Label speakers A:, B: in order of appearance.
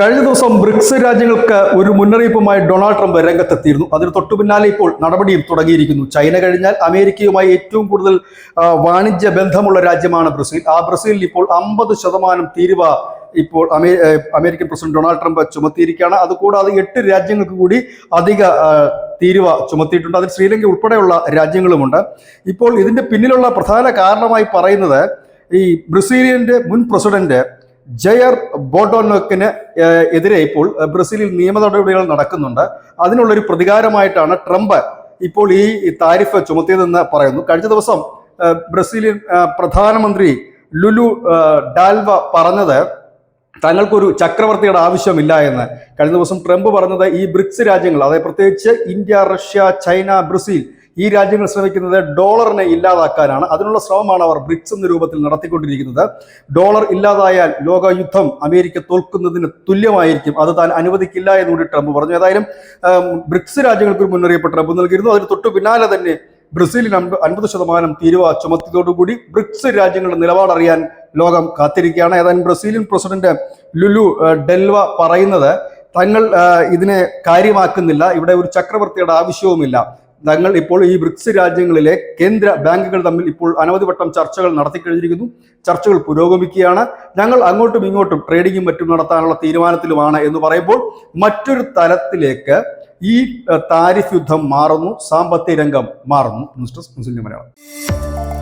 A: കഴിഞ്ഞ ദിവസം ബ്രിക്സ് രാജ്യങ്ങൾക്ക് ഒരു മുന്നറിയിപ്പുമായി ഡൊണാൾഡ് ട്രംപ് രംഗത്തെത്തിയിരുന്നു. അതിന് തൊട്ടു പിന്നാലെ ഇപ്പോൾ നടപടിയും തുടങ്ങിയിരിക്കുന്നു. ചൈന കഴിഞ്ഞാൽ അമേരിക്കയുമായി ഏറ്റവും കൂടുതൽ വാണിജ്യ ബന്ധമുള്ള രാജ്യമാണ് ബ്രസീൽ. ആ ബ്രസീലിൽ ഇപ്പോൾ അമ്പത് ശതമാനം തീരുവ ഇപ്പോൾ അമേ അമേരിക്കൻ പ്രസിഡന്റ് ഡൊണാൾഡ് ട്രംപ് ചുമത്തിയിരിക്കുകയാണ്. അതുകൂടാതെ എട്ട് രാജ്യങ്ങൾക്ക് കൂടി അധിക തീരുവ ചുമത്തിയിട്ടുണ്ട്. അതിൽ ശ്രീലങ്ക ഉൾപ്പെടെയുള്ള രാജ്യങ്ങളുമുണ്ട്. ഇപ്പോൾ ഇതിന്റെ പിന്നിലുള്ള പ്രധാന കാരണമായി പറയുന്നത് ഈ ബ്രസീലിയന്റെ മുൻ പ്രസിഡന്റ് ജയർ ബോട്ടോനോക്കിന് എതിരെ ഇപ്പോൾ ബ്രസീലിൽ നിയമ നടപടികൾ നടക്കുന്നുണ്ട്. അതിനുള്ളൊരു പ്രതികാരമായിട്ടാണ് ട്രംപ് ഇപ്പോൾ ഈ താരിഫ് ചുമത്തിയതെന്ന് പറയുന്നു. കഴിഞ്ഞ ദിവസം ബ്രസീലിയൻ പ്രധാനമന്ത്രി ലുലു ഡാൽവ പറഞ്ഞത് തങ്ങൾക്കൊരു ചക്രവർത്തിയുടെ ആവശ്യമില്ല എന്ന്. കഴിഞ്ഞ ദിവസം ട്രംപ് പറഞ്ഞത് ഈ ബ്രിക്സ് രാജ്യങ്ങൾ അതായത് പ്രത്യേകിച്ച് ഇന്ത്യ റഷ്യ ചൈന ബ്രസീൽ ഈ രാജ്യങ്ങൾ ശ്രമിക്കുന്നത് ഡോളറിനെ ഇല്ലാതാക്കാനാണ്. അതിനുള്ള ശ്രമമാണ് അവർ ബ്രിക്സ് എന്ന രൂപത്തിൽ നടത്തിക്കൊണ്ടിരിക്കുന്നത്. ഡോളർ ഇല്ലാതായാൽ ലോകയുദ്ധം അമേരിക്ക തോൽക്കുന്നതിന് തുല്യമായിരിക്കും. അത് താൻ അനുവദിക്കില്ല എന്നുകൂടി ട്രംപ് പറഞ്ഞു. ഏതായാലും ബ്രിക്സ് രാജ്യങ്ങൾക്ക് മുന്നറിയിപ്പ് ട്രംപ് നൽകിയിരുന്നു. അതിന് തൊട്ടു പിന്നാലെ തന്നെ ബ്രസീലിന് അൻപ അൻപത് ശതമാനം തീരുവ ചുമത്തിയതോടുകൂടി ബ്രിക്സ് രാജ്യങ്ങളുടെ നിലപാടറിയാൻ ലോകം കാത്തിരിക്കുകയാണ്. ഏതായാലും ബ്രസീലിയൻ പ്രസിഡന്റ് ലുലു ഡെൽവ പറയുന്നത് തങ്ങൾ ഇതിനെ കാര്യമാക്കുന്നില്ല. ഇവിടെ ഒരു ചക്രവർത്തിയുടെ ആവശ്യവുമില്ല. തങ്ങൾ ഇപ്പോൾ ഈ ബ്രിക്സ് രാജ്യങ്ങളിലെ കേന്ദ്ര ബാങ്കുകൾ തമ്മിൽ ഇപ്പോൾ അനവധി വട്ടം ചർച്ചകൾ നടത്തിക്കഴിഞ്ഞിരിക്കുന്നു ചർച്ചകൾ പുരോഗമിക്കുകയാണ്. ഞങ്ങൾ അങ്ങോട്ടും ഇങ്ങോട്ടും ട്രേഡിങ്ങും മറ്റും നടത്താനുള്ള തീരുമാനത്തിലുമാണ് എന്ന് പറയുമ്പോൾ മറ്റൊരു തലത്തിലേക്ക് ഈ താരിഫ് യുദ്ധം മാറുന്നു സാമ്പത്തിക രംഗം മാറുന്നു. മലയാളം.